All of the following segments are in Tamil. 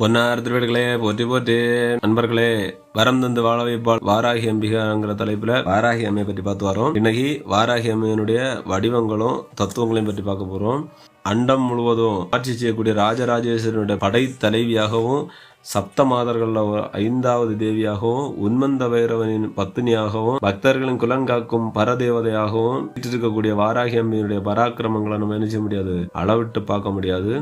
பொன்னார் திருவேடுகளே போற்றி போற்றி. நண்பர்களே வரம் தந்து வாழ வைப்பாள் வாராகி அம்பிகாங்கிற தலைப்புல வாராகி அம்மையை பற்றி பார்த்து வரோம். இன்னைக்கு வாராகி அம்மையினுடைய வடிவங்களும் தத்துவங்களையும் பற்றி பார்க்க போறோம். அண்டம் முழுவதும் ஆட்சி செய்யக்கூடிய ராஜராஜேஸ்வரனுடைய படை தலைவியாகவும் சப்த மாதர்களில் ஐந்தாவது தேவியாகவும் உன்மந்த பைரவனின் பத்தினியாகவும் பக்தர்களின் குலங்காக்கும் பரதேவதையாகவும் இருக்கக்கூடிய வாராகி அம்பியினுடைய பராக்கிரமங்களை நம்ம என்ன செய்ய முடியாது? அளவிட்டு பார்க்க முடியாது.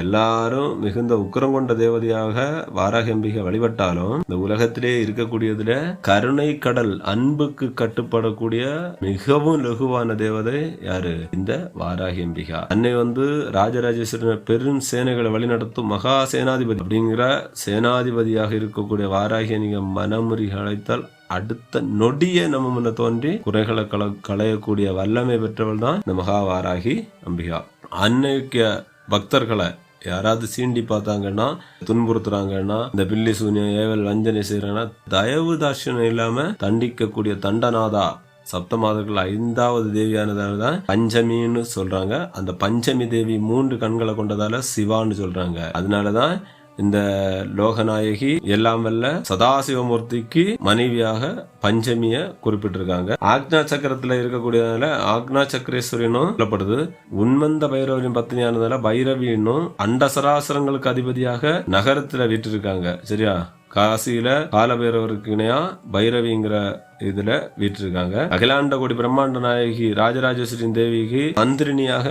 எல்லாரும் மிகுந்த உக்கிரம் கொண்ட தேவதையாக வாராகி அம்பிகை வழிபட்டாலும் இந்த உலகத்திலே இருக்கக்கூடியதுல கருணை கடல் அன்புக்கு கட்டுப்படக்கூடிய மிகவும் லகுவான தேவதை யாரு? இந்த வாராகி அம்பிகா. அன்னை வந்து ராஜராஜேஸ்வரன் பெரும் சேனைகளை வழிநடத்தும் மகா சேனாதிபதி அப்படிங்கிற சேனாதிபதியாக இருக்கக்கூடிய வாராகிய நீங்கள் மனமுறி அழைத்தால் அடுத்த நொடியே நம்ம முன்ன தோன்றி குறைகளை கல களையக்கூடிய வல்லமை பெற்றவள் தான் இந்த மகா வாராகி அம்பிகா. அன்னைக்கு பக்தர்களை யாராவது சீண்டி பார்த்தாங்கன்னா துன்புறுத்துறாங்கன்னா இந்த பில்லி சூன்யம் ஏவல் வஞ்சனை செய்யறாங்கன்னா தயவு தாட்சியம் இல்லாம தண்டிக்கக்கூடிய தண்டநாதா சப்த மாதர்கள் ஐந்தாவது தேவியானதால தான் பஞ்சமின்னு சொல்றாங்க. அந்த பஞ்சமி தேவி மூன்று கண்களை கொண்டதால சிவான்னு சொல்றாங்க. அதனாலதான் இந்த லோகநாயகி எல்லாம் வல்ல சதாசிவமூர்த்திக்கு மனைவியாக பஞ்சமிய குறிப்பிட்டிருக்காங்க. ஆக்னா சக்கரத்துல இருக்கக்கூடியதுனால ஆக்னா சக்கரேஸ்வரினும் சொல்லப்படுது. உன்மந்த பைரவரின் பத்னியானதால பைரவின்னும் அண்டசராசரங்களுக்கு அதிபதியாக நகரத்துல வீட்டிருக்காங்க சரியா? காசியில காலபைரவருக்கு இணையா பைரவிங்கிற இதுல வீற்றிருக்காங்க. அகிலாண்ட கோடி பிரம்மாண்ட நாயகி ராஜராஜேஸ்வரின் தேவிக்கு மந்திரினியாக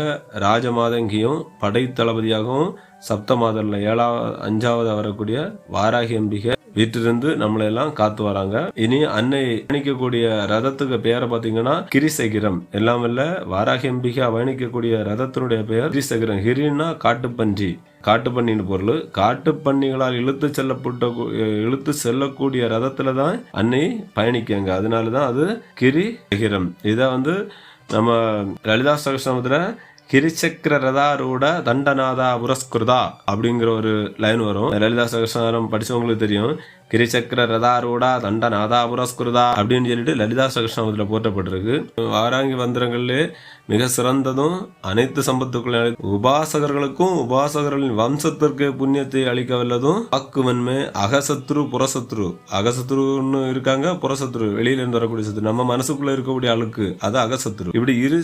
ராஜமாதங்கியும் படைத்தளபதியாகவும் சப்த மாதர்ல ஏழாவது அஞ்சாவது வரக்கூடிய வாராகி அம்பிகை வீட்டிலிருந்து நம்மளை எல்லாம் காத்து வராங்க. இனி அன்னை பயணிக்கக்கூடிய ரதத்துக்கு பெயரை பாத்தீங்கன்னா கிரிசகிரம். எல்லாம் இல்ல வாராகி அம்பிகை பயணிக்கக்கூடிய ரதத்தினுடைய பெயர் கிரிசகிரம். ஹிரின்னா காட்டுப்பன்றி. காட்டுப்பண்ணின்னு பொருள். காட்டுப்பன்னிகளால் இழுத்து செல்லப்பட்ட இழுத்து செல்லக்கூடிய ரதத்துல தான் அன்னை பயணிக்காங்க அதனால தான் அது கிரி சகிரம் இதை வந்து நம்ம லலிதா சகசிரமத்துல கிரிச்சக்கர ரதாரூட தண்டநாதா புரஸ்கிருதா அப்படிங்கிற ஒரு லைன் வரும். லலிதா சகசிரம் படிச்சவங்களுக்கு தெரியும். கிரிசக்கர ரதாரூடா தண்டநாதா புரஸ்கிருதா அப்படின்னு சொல்லிட்டு லலிதா சகசிரமத்தில் போற்றப்பட்டிருக்கு. வாராங்கி மந்திரங்கள்லே மிக சிறந்ததும் அனைத்து சம்பத்துக்களும் உபாசகர்களுக்கும் உபாசகர்களின் வம்சத்திற்கு புண்ணியத்தை அளிக்க வல்லதும் வாக்குவன்மை அகசத்ரு புறசத்ரு. அகசத்ருன்னு இருக்காங்க புறசத்ரு. வெளியில இருந்து வரக்கூடிய சத்ரு. நம்ம மனசுக்குள்ள இருக்கக்கூடிய அழுக்கு அது அகசத்ரு. இப்படி இரு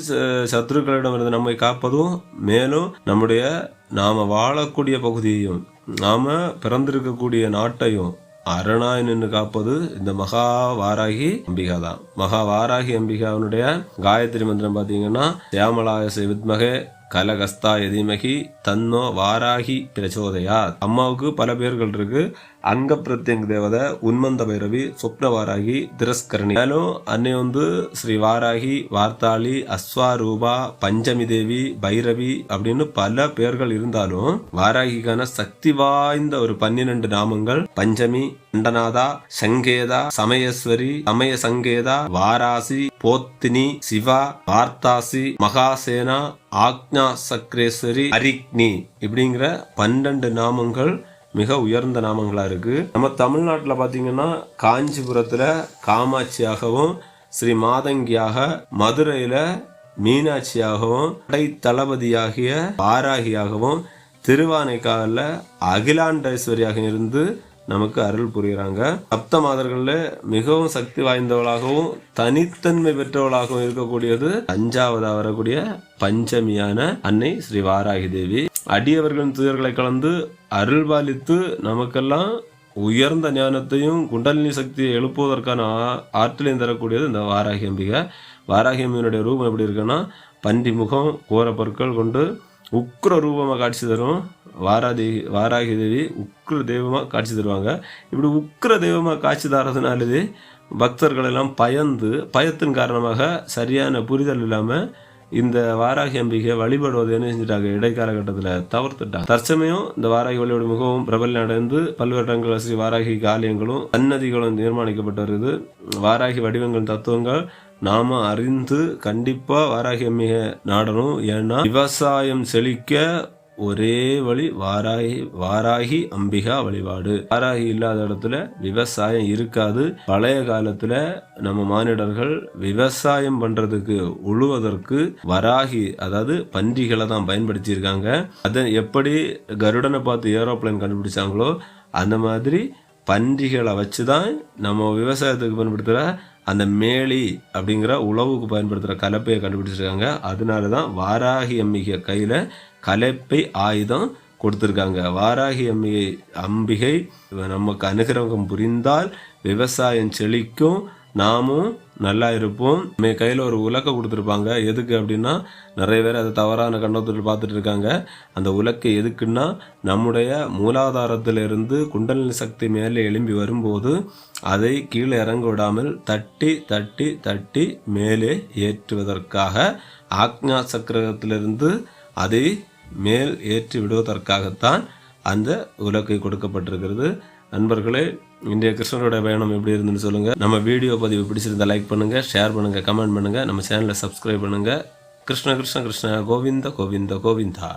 சத்ருக்களிடம் இருந்து நம்மை காப்பதும் மேலும் நம்முடைய நாம வாழக்கூடிய பகுதியையும் நாம பிறந்திருக்கக்கூடிய நாட்டையும் அரணாய் நின்று காப்பது இந்த மகா வாராகி அம்பிகா தான். மகா வாராகி அம்பிகாவினுடைய காயத்ரி மந்திரம் பார்த்தீங்கன்னா சியாமலாய வித்மகே கலகஸ்தா எதிமகி தன்னோ வாராகி பிரச்சோதயா அம்மாவுக்கு பல பேர்கள் இருக்கு. அங்க பிரத்யங்க தேவதை உன்மந்த பைரவி சொப்ன வாராகி திரஸ்கரணி. மேலும் அன்னை வந்து ஸ்ரீ வாராகி வார்த்தாளி அஸ்வாரூபா பஞ்சமி தேவி பைரவி அப்படின்னு பல பேர்கள் இருந்தாலும் வாராகிக்கான சக்தி வாய்ந்த ஒரு பன்னிரண்டு நாமங்கள் பஞ்சமி அண்டநாதா சங்கேதா சமயஸ்வரி சமய சங்கேதா வாராசி போத்தினி சிவா வார்த்தாசி மகாசேனா ஆக்ஞா சக்ரேஸ்வரி அரிக்னி இப்படிங்கிற பன்னெண்டு நாமங்கள் மிக உயர்ந்த நாமங்களாக இருக்குது நம்ம தமிழ்நாட்டில் பார்த்தீங்கன்னா காஞ்சிபுரத்தில் காமாட்சியாகவும் ஸ்ரீ மாதங்கியாக மதுரையில் மீனாட்சியாகவும் படை தளபதியாகிய பாராகியாகவும் திருவானைக்காலில் அகிலாண்டேஸ்வரியாக இருந்து நமக்கு அருள் புரிகிறாங்க. சப்த மாதர்களில் மிகவும் சக்தி வாய்ந்தவளாகவும் தனித்தன்மை பெற்றவளாகவும் இருக்கக்கூடியது அஞ்சாவதாக வரக்கூடிய பஞ்சமியான அன்னை ஸ்ரீ வாராகி தேவி. அடியவர்களின் துயர்களை கலந்து அருள்பாலித்து நமக்கெல்லாம் உயர்ந்த ஞானத்தையும் குண்டலினி சக்தியை எழுப்புவதற்கான ஆற்றலையும் தரக்கூடியது இந்த வாராகி அம்பிகை. வாராகி அம்பியினுடைய ரூபம் எப்படி இருக்குன்னா பண்டி முகம் கோர பொருட்கள் கொண்டு உக்ர ரூபமாக காட்சி தரும். வாராதி வாராகி தேவி உக்ர தெய்வமாக காட்சி தருவாங்க. இப்படி உக்ர தெய்வமாக காட்சி தரதுனாலது பக்தர்கள் எல்லாம் பயந்து பயத்தின் காரணமாக சரியான புரிதல் இல்லாமல் இந்த வாராகி அம்பிகை வழிபடுவது என்ன செஞ்சுட்டாங்க இடைக்காலகட்டத்தில் தவிர்த்துட்டாங்க. தற்சமயம் இந்த வாராகி வழிபாடு மிகவும் பிரபலம் அடைந்து பல்வேறு இடங்கள் ஸ்ரீ வாராகி ஆலயங்களும் சன்னதிகளும் நிர்மாணிக்கப்பட்டு வருது. வாராகி வடிவங்கள் தத்துவங்கள் நாம அறிந்து கண்டிப்பா வாராகி அம்மிக நாடணும் ஏன்னா விவசாயம் செழிக்க ஒரே வழி வாராகி வாராகி அம்பிகா வழிபாடு. வாராகி இல்லாத இடத்துல விவசாயம் இருக்காது. பழைய காலத்துல நம்ம மானிடர்கள் விவசாயம் பண்றதுக்கு உழுவதற்கு வராகி அதாவது பன்றிகளை தான் பயன்படுத்தியிருக்காங்க. அதை எப்படி கருடனை பார்த்து ஏரோப்ளேன் கண்டுபிடிச்சாங்களோ அந்த மாதிரி பன்றிகளை வச்சு தான் நம்ம விவசாயத்துக்கு பயன்படுத்துகிற அந்த மேலி அப்படிங்கிற உழவுக்கு பயன்படுத்துகிற கலப்பையை கண்டுபிடிச்சிருக்காங்க. அதனால தான் வாராகி அம்பிகை கையில் கலப்பை ஆயுதம் கொடுத்துருக்காங்க. வாராகி அம்பிகை அம்பிகை நமக்கு அனுகிரகம் புரிந்தால் விவசாயம் செழிக்கும். நாமும் நல்லா இருப்போம். நம்ம கையில் ஒரு உலக்கை கொடுத்துருப்பாங்க. எதுக்கு அப்படின்னா நிறைய பேர் அதை தவறான கண்ணோட்டத்தில் பார்த்துட்டு இருக்காங்க. அந்த உலக்கை எதுக்குன்னா நம்முடைய மூலாதாரத்திலிருந்து குண்டலினி சக்தி மேலே எழும்பி வரும்போது அதை கீழே இறங்க விடாமல் தட்டி தட்டி தட்டி மேலே ஏற்றுவதற்காக ஆக்ஞா சக்கரத்திலிருந்து அதை மேல் ஏற்றி விடுவதற்காகத்தான் அந்த உலக்கை கொடுக்கப்பட்டிருக்கிறது. நண்பர்களே இன்றைய கிருஷ்ணரோட பயணம் எப்படி இருந்துன்னு சொல்லுங்கள் நம்ம வீடியோ பதிவு பிடிச்சிருந்தா லைக் பண்ணுங்கள் ஷேர் பண்ணுங்கள் கமெண்ட் பண்ணுங்கள் நம்ம சேனலை சப்ஸ்கிரைப் பண்ணுங்கள் கிருஷ்ண கிருஷ்ண கிருஷ்ண கோவிந்த கோவிந்த கோவிந்தா.